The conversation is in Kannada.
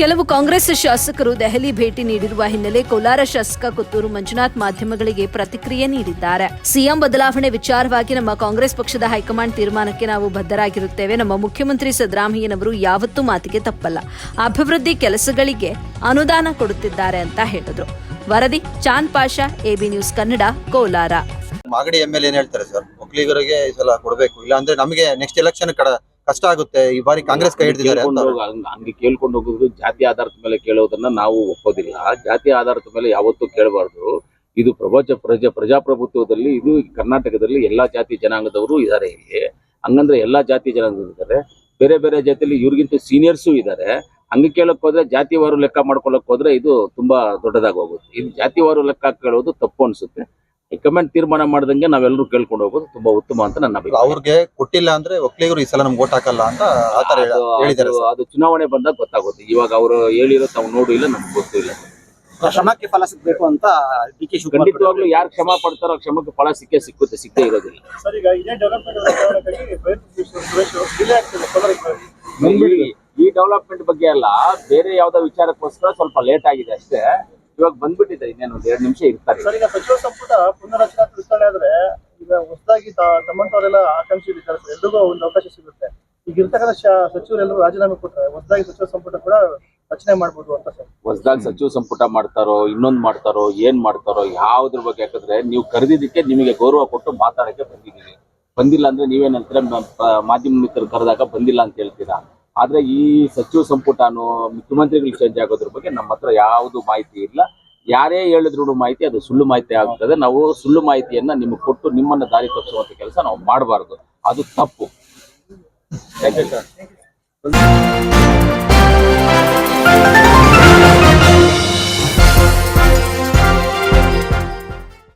ಕೆಲವು ಕಾಂಗ್ರೆಸ್ ಶಾಸಕರು ದೆಹಲಿ ಭೇಟಿ ನೀಡಿರುವ ಹಿನ್ನೆಲೆ ಕೋಲಾರ ಶಾಸಕ ಕುತ್ತೂರು ಮಂಜುನಾಥ್ ಮಾಧ್ಯಮಗಳಿಗೆ ಪ್ರತಿಕ್ರಿಯೆ ನೀಡಿದ್ದಾರೆ. ಸಿಎಂ ಬದಲಾವಣೆ ವಿಚಾರವಾಗಿ ನಮ್ಮ ಕಾಂಗ್ರೆಸ್ ಪಕ್ಷದ ಹೈಕಮಾಂಡ್ ತೀರ್ಮಾನಕ್ಕೆ ನಾವು ಬದ್ಧರಾಗಿರುತ್ತೇವೆ. ನಮ್ಮ ಮುಖ್ಯಮಂತ್ರಿ ಸಿದ್ದರಾಮಯ್ಯನವರು ಯಾವತ್ತೂ ಮಾತಿಗೆ ತಪ್ಪಲ್ಲ. ಅಭಿವೃದ್ಧಿ ಕೆಲಸಗಳಿಗೆ ಅನುದಾನ ಕೊಡುತ್ತಿದ್ದಾರೆ ಅಂತ ಹೇಳಿದ್ರು. ವರದಿ, Chand Pasha, AB news Kannada, Kolar. Magadi M L ಏನ್ ಹೇಳ್ತಾರೆ ಸರ್? ಒಕ್ಕಲಿಗರಿಗೆ ಈ ಸಲ ಕೊಡಬೇಕು. ಇಲ್ಲ ಅಂದ್ರೆ ನಮಗೆ ನೆಕ್ಸ್ಟ್ ಎಲೆಕ್ಷನ್ ಕಡ ಕಷ್ಟ ಆಗುತ್ತೆ, ಈ ಬಾರಿ ಕಾಂಗ್ರೆಸ್ ಕೈ ಹಿಡಿದಿದ್ದಾರೆ ಕೇಳ್ಕೊಂಡು ಹೋಗ- ಹಂಗೆ ಕೇಳ್ಕೊಂಡು ಹೋಗೋದು ಜಾತಿ ಆಧಾರದ ಮೇಲೆ ಕೇಳೋದನ್ನ ನಾವು ಒಪ್ಪೋದಿಲ್ಲ. ಜಾತಿ ಆಧಾರದ ಮೇಲೆ ಯಾವತ್ತೂ ಕೇಳಬಾರ್ದು. ಇದು ಪ್ರಪಂಚ ಪ್ರಜಾ, ಪ್ರಜಾಪ್ರಭುತ್ವದಲ್ಲಿ, ಇದು ಕರ್ನಾಟಕದಲ್ಲಿ ಎಲ್ಲಾ ಜಾತಿ ಜನಾಂಗದವರು ಇದ್ದಾರೆ ಇಲ್ಲಿ. ಹಂಗಂದ್ರೆ ಎಲ್ಲಾ ಜಾತಿ ಜನಾಂಗದವರು ಇದ್ದಾರೆ ಬೇರೆ ಬೇರೆ ಜಾತಿಯಲ್ಲಿ ಇವ್ರಿಗಿಂತ ಸೀನಿಯರ್ಸು ಇದ್ದಾರೆ ಹಂಗೆ ಕೇಳಕ್ ಹೋದ್ರೆ ಜಾತಿವಾರು ಲೆಕ್ಕ ಮಾಡ್ಕೊಳಕ್ ಹೋದ್ರೆ ಇದು ತುಂಬಾ ದೊಡ್ಡದಾಗಿ ಹೋಗುತ್ತೆ. ಇದು ಜಾತಿವಾರು ಲೆಕ್ಕ ಕೇಳೋದು ತಪ್ಪು ಅನ್ಸುತ್ತೆ. ಹೈಕಮಾಂಡ್ ತೀರ್ಮಾನ ಮಾಡ್ದಂಗೆ ನಾವೆಲ್ಲರೂ ಕೇಳ್ಕೊಂಡು ಹೋಗೋದು ತುಂಬಾ ಉತ್ತಮ ಅಂತ ನನ್ನ ಅಭಿಪ್ರಾಯ. ಅವ್ರಿಗೆ ಕೊಟ್ಟಿಲ್ಲ ಅಂದ್ರೆ ಒಕ್ಕಲಿಗರು ಈ ಸಲ ನಮ್ಗೆ ಓಟ್ ಹಾಕಲ್ಲ ಅಂತ ಆತರ ಅದು- ಹೇಳಿದ್ದಾರೆ ಅದು- ಅದು ಚುನಾವಣೆ ಬಂದಾಗ ಗೊತ್ತಾಗುತ್ತೆ. ಇವಾಗ ಅವರು ಹೇಳಿರೋ ತಾವು ನೋಡು ಇಲ್ಲ ನಮ್ಗೆ ಗೊತ್ತೂ ಇಲ್ಲ. ಶ್ರಮಕ್ಕೆ ಫಲ ಸಿಗ್ಬೇಕು ಅಂತ ಡಿ ಕೆ ಖಂಡಿತವಾಗ್ಲೂ ಯಾರು ಕ್ಷಮ ಪಡ್ತಾರೋ ಆ ಕ್ಷಮಕ್ಕೆ ಫಲ ಸಿಕ್ಕೇ ಸಿಕ್ಕುತ್ತೆ ಸಿಕ್ಕೇ ಇರೋದಿಲ್ಲ. ಸರ್ ಈಗ ಇದೇ ಡೆವಲಪ್ಮೆಂಟ್ ವಾತಾವರಣಕ್ಕಾಗಿ ಪ್ರಯತ್ನ ಸುರೇಶ್ ಡಿಲೇ ಆಗ್ತದೆ ಕೋಲಾರಕ್ಕೆ ಈ- ಈ ಡೆವಲಪ್ಮೆಂಟ್ ಬಗ್ಗೆ ಅಲ್ಲ ಬೇರೆ ಯಾವ್ದೋ ವಿಚಾರಕ್ಕೋಸ್ಕರ ಸ್ವಲ್ಪ ಲೇಟ್ ಆಗಿದೆ ಅಷ್ಟೇ. ಇವಾಗ ಬಂದ್ಬಿಟ್ಟಿದೆ ಇನ್ನೇನು ಒಂದ್ ಎರಡು ನಿಮಿಷ ಇರ್ತಾರೆ. ಸರ್ ಈಗ ಸಚಿವ ಸಂಪುಟ ಪುನರಚನಾ ವಿಸ್ತರಣೆ ಆದ್ರೆ ಈಗ ಹೊಸದಾಗಿ ತಮ್ಮಂತವರೆಲ್ಲ ಆಕಾಂಕ್ಷಿಗಳಿದ್ದಾರೆ ಸರ್ ಎಲ್ರಿಗೂ ಒಂದು ಅವಕಾಶ ಸಿಗುತ್ತೆ. ಈಗ ಇರ್ತಕ್ಕಂಥ ಸಚಿವರೆಲ್ಲರೂ ರಾಜೀನಾಮೆ ಕೊಟ್ಟರೆ ಹೊಸದಾಗಿ ಸಚಿವ ಸಂಪುಟ ಕೂಡ ರಚನೆ ಮಾಡ್ಬೋದು ಅಂತ ಸರ್. ಹೊಸದಾಗಿ ಸಚಿವ ಸಂಪುಟ ಮಾಡ್ತಾರೋ, ಇನ್ನೊಂದು ಮಾಡ್ತಾರೋ, ಏನ್ ಮಾಡ್ತಾರೋ, ಯಾವ್ದ್ರ ಬಗ್ಗೆ ಯಾಕಂದ್ರೆ ನೀವು ಕರೆದಿದ್ದಕ್ಕೆ ನಿಮಗೆ ಗೌರವ ಕೊಟ್ಟು ಮಾತಾಡಕ್ಕೆ ಬಂದಿದ್ದೀವಿ ಬಂದಿಲ್ಲ ಅಂದ್ರೆ ನೀವೇನಂತಾರೆ ಹೇಳ್ತೀರ ಮಾಧ್ಯಮ ಮಿತ್ರರು ಕರೆದಾಗ ಬಂದಿಲ್ಲ ಅಂತ ಹೇಳ್ತೀರಾ? ಆದ್ರೆ ಈ ಸಚಿವ ಸಂಪುಟನು ಮುಖ್ಯಮಂತ್ರಿಗಳು ಚೇಂಜ್ ಆಗೋದ್ರ ಬಗ್ಗೆ ನಮ್ಮ ಹತ್ರ ಯಾವುದು ಮಾಹಿತಿ ಇಲ್ಲ. ಯಾರೇ ಹೇಳಿದ್ರು ಮಾಹಿತಿ, ಅದು ಸುಳ್ಳು ಮಾಹಿತಿ ಆಗ್ತದೆ. ನಾವು ಸುಳ್ಳು ಮಾಹಿತಿಯನ್ನ ನಿಮಗೆ ಕೊಟ್ಟು ನಿಮ್ಮನ್ನ ದಾರಿ ತಪ್ಪಿಸುವಂತ ಕೆಲಸ ನಾವು ಮಾಡಬಾರ್ದು. ಅದು ತಪ್ಪು. Thank you.